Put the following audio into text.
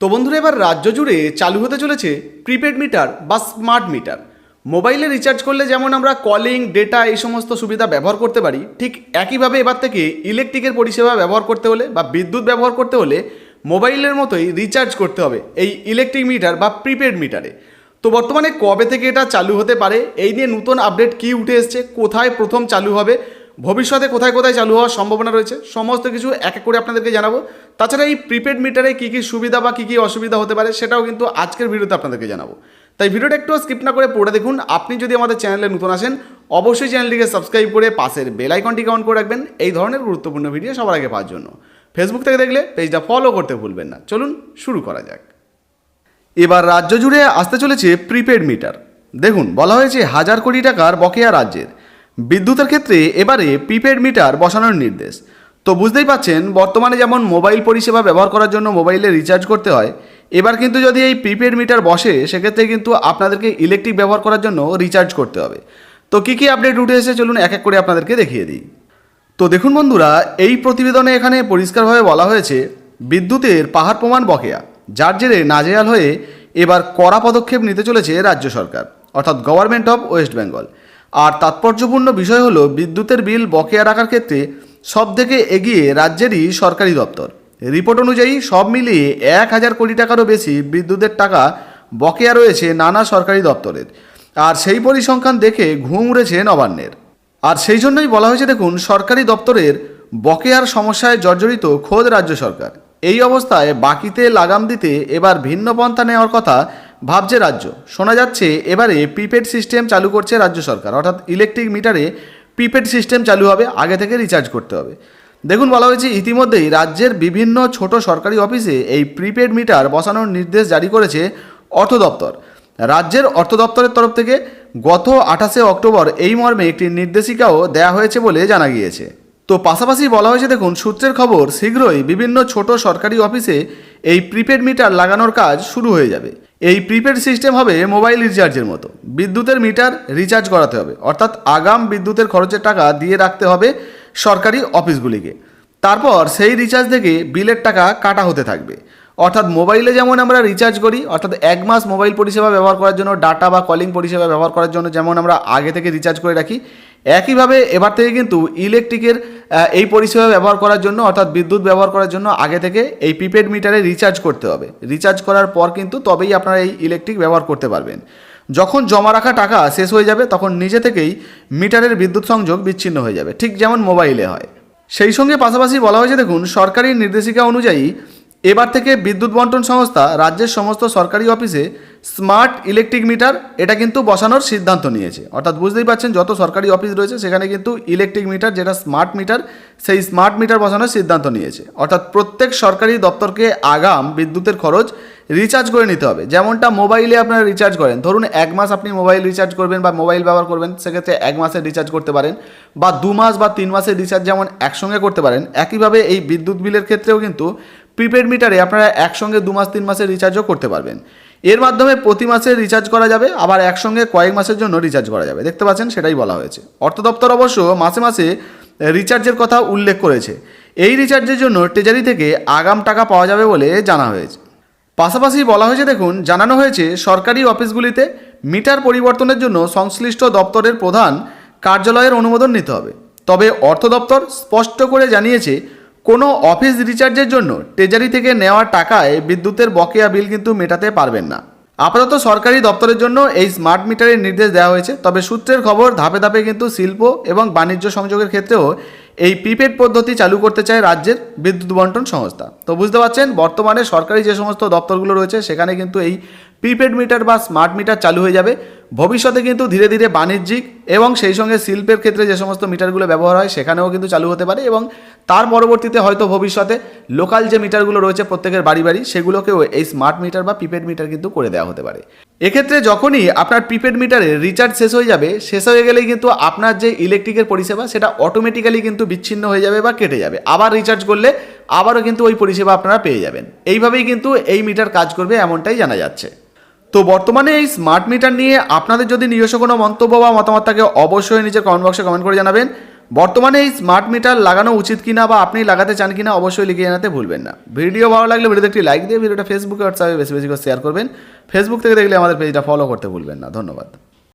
তো বন্ধুরা, এবার রাজ্য জুড়ে চালু হতে চলেছে প্রিপেড মিটার বা স্মার্ট মিটার মোবাইলে রিচার্জ করলে যেমন আমরা কলিং ডেটা এই সমস্ত সুবিধা ব্যবহার করতে পারি, ঠিক একইভাবে এবার থেকে ইলেকট্রিকের পরিষেবা ব্যবহার করতে হলে বা বিদ্যুৎ ব্যবহার করতে হলে মোবাইলের মতোই রিচার্জ করতে হবে এই ইলেকট্রিক মিটার বা প্রিপেড মিটারে তো বর্তমানে কবে থেকে এটা চালু হতে পারে, এই নিয়ে নতুন আপডেট কি উঠে এসছে, কোথায় প্রথম চালু হবে ভবিষ্যতে কোথায় কোথায় চালু হওয়ার সম্ভাবনা রয়েছে, সমস্ত কিছু এক এক করে আপনাদেরকে জানাব। তাছাড়া এই প্রিপেড মিটারে কী কী সুবিধা বা কী কী অসুবিধা হতে পারে সেটাও কিন্তু আজকের ভিডিওতে আপনাদেরকে জানাব। তাই ভিডিওটা একটু স্কিপ না করে পড়ে দেখুন। আপনি যদি আমাদের চ্যানেলে নতুন আসেন, অবশ্যই চ্যানেলটিকে সাবস্ক্রাইব করে পাশের বেল অন করে রাখবেন। এই ধরনের গুরুত্বপূর্ণ ভিডিও সবার আগে পাওয়ার জন্য। ফেসবুক থেকে দেখলে পেজটা ফলো করতে ভুলবেন না। চলুন শুরু করা যাক। এবার রাজ্য জুড়ে আসতে চলেছে প্রিপেড মিটার দেখুন, বলা হয়েছে হাজার কোটি টাকার বকেয়া রাজ্যের। বিদ্যুতের ক্ষেত্রে এবারে প্রিপেড মিটার বসানোর নির্দেশ। তো বুঝতেই পাচ্ছেন, বর্তমানে যেমন মোবাইল পরিষেবা ব্যবহার করার জন্য মোবাইলে রিচার্জ করতে হয়, এবার কিন্তু যদি এই প্রিপেড মিটার বসে, সেক্ষেত্রে কিন্তু আপনাদেরকে ইলেকট্রিক ব্যবহার করার জন্য রিচার্জ করতে হবে। তো কী কী আপডেট উঠে এসেছে চলুন এক এক করে আপনাদেরকে দেখিয়ে দিই। তো দেখুন বন্ধুরা, এই প্রতিবেদনে এখানে পরিষ্কারভাবে বলা হয়েছে, বিদ্যুতের পাহাড় প্রমাণ বকেয়া, যার জেরে নাজেহাল হয়ে এবার কড়া পদক্ষেপ নিতে চলেছে রাজ্য সরকার, অর্থাৎ গভর্নমেন্ট অফ ওয়েস্ট বেঙ্গল আর তাৎপর্যপূর্ণ বিষয় হলো, বিদ্যুতের বিল বকেয়া রাখার ক্ষেত্রে সব থেকে এগিয়ে রাজ্যেরই সরকারি দপ্তর। রিপোর্ট অনুযায়ী সব মিলিয়ে এক হাজার কোটি টাকারও বেশি বিদ্যুতের টাকা বকেয়া রয়েছে নানা সরকারি দপ্তরের। আর সেই পরিসংখ্যান দেখে ঘুম উড়েছে নবান্নের। আর সেই জন্যই বলা হয়েছে, দেখুন, সরকারি দপ্তরের বকেয়ার সমস্যায় জর্জরিত খোদ রাজ্য সরকার। এই অবস্থায় বাকিতে লাগাম দিতে এবার ভিন্ন পন্থা নেওয়ার কথা ভাবছে রাজ্য। শোনা যাচ্ছে এবারে প্রিপেড সিস্টেম চালু করছে রাজ্য সরকার। অর্থাৎ ইলেকট্রিক মিটারে প্রিপেড সিস্টেম চালু হবে, আগে থেকে রিচার্জ করতে হবে। দেখুন, বলা হয়েছে ইতিমধ্যেই রাজ্যের বিভিন্ন ছোট সরকারি অফিসে এই প্রিপেড মিটার বসানোর নির্দেশ জারি করেছে অর্থ দপ্তর। রাজ্যের অর্থ দপ্তরের তরফ থেকে গত আঠাশে অক্টোবর এই মর্মে একটি নির্দেশিকাও দেয়া হয়েছে বলে জানা গিয়েছে। তো পাশাপাশি বলা হয়েছে, দেখুন, সূত্রের খবর, শীঘ্রই বিভিন্ন ছোট সরকারি অফিসে এই প্রিপেড মিটার লাগানোর কাজ শুরু হয়ে যাবে। এই প্রিপেড সিস্টেম হবে মোবাইল রিচার্জের মতো। বিদ্যুতের মিটার রিচার্জ করাতে হবে। অর্থাৎ আগাম বিদ্যুতের খরচের টাকা দিয়ে রাখতে হবে সরকারি অফিসগুলিকে। তারপর সেই রিচার্জ থেকে বিলের টাকা কাটা হতে থাকবে। অর্থাৎ মোবাইলে যেমন আমরা রিচার্জ করি, অর্থাৎ এক মাস মোবাইল পরিষেবা ব্যবহার করার জন্য ডাটা বা কলিং পরিষেবা ব্যবহার করার জন্য যেমন আমরা আগে থেকে রিচার্জ করে রাখি একইভাবে এবার থেকে কিন্তু ইলেকট্রিকের এই পরিষেবা ব্যবহার করার জন্য অর্থাৎ বিদ্যুৎ ব্যবহার করার জন্য আগে থেকে এই প্রিপেড মিটারে রিচার্জ করতে হবে। রিচার্জ করার পর কিন্তু তবেই আপনারা এই ইলেকট্রিক ব্যবহার করতে পারবেন। যখন জমা রাখা টাকা শেষ হয়ে যাবে, তখন নিজে থেকেই মিটারের বিদ্যুৎ সংযোগ বিচ্ছিন্ন হয়ে যাবে। ঠিক যেমন মোবাইলে হয়। সেই সঙ্গে পাশাপাশি বলা হয়েছে, দেখুন, সরকারি নির্দেশিকা অনুযায়ী এবার থেকে বিদ্যুৎ বন্টন সংস্থা, রাজ্যের সমস্ত সরকারি অফিসে স্মার্ট ইলেকট্রিক মিটার, এটা কিন্তু বসানোর সিদ্ধান্ত নিয়েছে। অর্থাৎ বুঝতেই পারছেন যত সরকারি অফিস রয়েছে, সেখানে কিন্তু ইলেকট্রিক মিটার, যেটা স্মার্ট মিটার, সেই স্মার্ট মিটার বসানোর সিদ্ধান্ত নিয়েছে। অর্থাৎ প্রত্যেক সরকারি দপ্তরকে আগাম বিদ্যুতের খরচ রিচার্জ করে নিতে হবে। যেমনটা মোবাইলে আপনারা রিচার্জ করেন। ধরুন, এক মাস আপনি মোবাইল রিচার্জ করবেন বা মোবাইল ব্যবহার করবেন, সেক্ষেত্রে এক মাসে রিচার্জ করতে পারেন বা দু মাস বা তিন মাসের রিচার্জ যেমন একসঙ্গে করতে পারেন, একইভাবে এই বিদ্যুৎ বিলের ক্ষেত্রেও কিন্তু প্রিপেড মিটারে আপনারা একসঙ্গে দু মাস, তিন মাসের রিচার্জও করতে পারবেন। এর মাধ্যমে প্রতি মাসে রিচার্জ করা যাবে, আবার একসঙ্গে কয়েক মাসের জন্য রিচার্জ করা যাবে। দেখতে পাচ্ছেন, সেটাই বলা হয়েছে। অর্থ দপ্তর অবশ্য মাসে মাসে রিচার্জের কথা উল্লেখ করেছে। এই রিচার্জের জন্য ট্রেজারি থেকে আগাম টাকা পাওয়া যাবে বলে জানা হয়েছে। পাশাপাশি বলা হয়েছে, দেখুন, জানানো হয়েছে, সরকারি অফিসগুলিতে মিটার পরিবর্তনের জন্য সংশ্লিষ্ট দপ্তরের প্রধান কার্যালয়ের অনুমোদন নিতে হবে। তবে অর্থ দপ্তর স্পষ্ট করে জানিয়েছে কোনো অফিস রিচার্জের জন্য ট্রেজারি থেকে নেওয়া টাকায় বিদ্যুতের বকেয়া বিল কিন্তু মেটাতে পারবেন না। আপাতত সরকারি দপ্তরের জন্য এই স্মার্ট মিটারের নির্দেশ দেওয়া হয়েছে, তবে সূত্রের খবর ধাপে ধাপে কিন্তু শিল্প এবং বাণিজ্য সংযোগের ক্ষেত্রেও এই প্রিপেড পদ্ধতি চালু করতে চায় রাজ্যের বিদ্যুৎ বন্টন সংস্থা। তো বুঝতে পারছেন, বর্তমানে সরকারি যে সমস্ত দপ্তরগুলো রয়েছে, সেখানে কিন্তু এই প্রিপেড মিটার বা স্মার্ট মিটার চালু হয়ে যাবে। ভবিষ্যতে কিন্তু ধীরে ধীরে বাণিজ্যিক এবং সেই সঙ্গে শিল্পের ক্ষেত্রে যে সমস্ত মিটারগুলো ব্যবহার হয়, সেখানেও কিন্তু চালু হতে পারে এবং তার পরবর্তীতে হয়তো ভবিষ্যতে লোকাল যে মিটারগুলো রয়েছে প্রত্যেকের বাড়ি বাড়ি, সেগুলোকেও এই স্মার্ট মিটার বা প্রিপেড মিটার কিন্তু করে দেওয়া হতে পারে। এক্ষেত্রে যখনই আপনার প্রিপেড মিটারে রিচার্জ শেষ হয়ে যাবে, শেষ হয়ে গেলেই কিন্তু আপনার যে ইলেকট্রিকের পরিষেবা, সেটা অটোমেটিক্যালি কিন্তু বিচ্ছিন্ন হয়ে যাবে বা কেটে যাবে। আবার রিচার্জ করলে আবারও কিন্তু ওই পরিষেবা আপনারা পেয়ে যাবেন। এইভাবেই কিন্তু এই মিটার কাজ করবে, এমনটাই জানা যাচ্ছে। তো বর্তমানে এই স্মার্ট মিটার নিয়ে আপনাদের যদি নিজস্ব কোনো মন্তব্য বা মতামত থাকে, অবশ্যই নিজের কমেন্ট বক্সে কমেন্ট করে জানাবেন। বর্তমানে এই স্মার্ট মিটার লাগানো উচিত কিনা বা আপনি লাগাতে চান কিনা অবশ্যই লিখে জানাতে ভুলবেন না। ভিডিও ভালো লাগলে ভিডিওতে একটি লাইক দিয়ে ভিডিওটা ফেসবুকে হোয়াটসঅ্যাপে বেশি বেশি করে শেয়ার করবেন। ফেসবুক থেকে দেখলে আমাদের পেজটা ফলো করতে ভুলবেন না। ধন্যবাদ।